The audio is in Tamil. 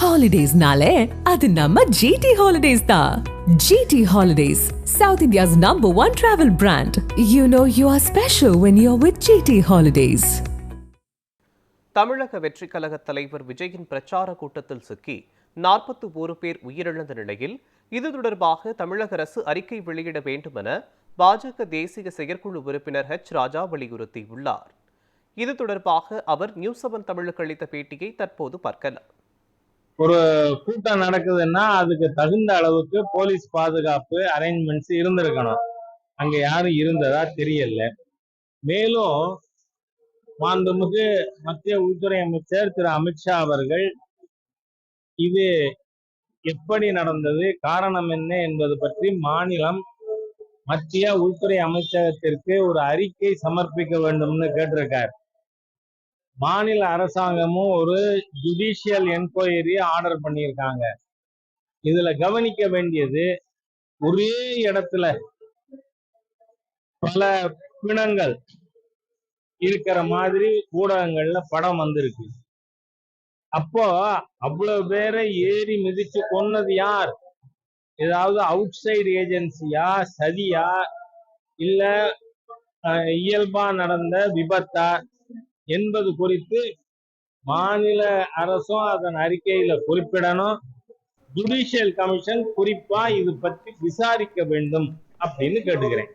ஹாலிடேஸ்னாலே அது நம்ம ஜிடி ஹாலிடேஸ் தான் GT Holidays South India's number one travel brand you know you are special when you are with GT Holidays Tamilaga Vettri Kazhaga தலைவர் விஜயின் பிரச்சார கூட்டத்தில் சிக்கி நாற்பத்தி ஒரு பேர் உயிரிழந்த நிலையில் இது தொடர்பாக தமிழக அரசு அறிக்கை வெளியிட வேண்டும் என பாஜக தேசிய செயற்குழு உறுப்பினர் ஹெச் ராஜா வலியுறுத்தியுள்ளார். இது தொடர்பாக அவர் நியூஸ் செவன் தமிழுக்கு அளித்த பேட்டியை தற்போது பார்க்கலாம். ஒரு கூட்டம் நடக்குதுன்னா அதுக்கு தகுந்த அளவுக்கு போலீஸ் பாதுகாப்பு அரேஞ்ச்மெண்ட்ஸ் இருந்திருக்கணும். அங்க யாரும் இருந்ததா தெரியல. மேலும் மாண்புமிகு மத்திய உள்துறை அமைச்சர் திரு அமித்ஷா அவர்கள் இது எப்படி நடந்தது காரணம் என்ன என்பது பற்றி மாநிலம் மத்திய உள்துறை அமைச்சகத்திற்கு ஒரு அறிக்கை சமர்ப்பிக்க வேண்டும்னு கேட்டிருக்கார். மாநில அரசாங்கமும் ஒரு ஜுடிஷியல் என்கொயரி ஆர்டர் பண்ணியிருக்காங்க. இதுல கவனிக்க வேண்டியது ஒரே இடத்துல பல பிணங்கள் இருக்கிற மாதிரி ஊடகங்கள்ல படம் வந்திருக்கு. அப்போ அவ்வளவு பேரை ஏறி மிதிச்சு கொன்னது யார்? ஏதாவது அவுட் சைடு ஏஜென்சியா சதியா? இல்ல அஹ், இயல்பா நடந்த விபத்தா? என்பது குறித்து மாநில அரசும் அதன் அறிக்கையில குறிப்பிடணும். ஜுடிஷியல் கமிஷன் குறிப்பா இது பற்றி விசாரிக்க வேண்டும் அப்படின்னு கேட்டுக்கிறேன்.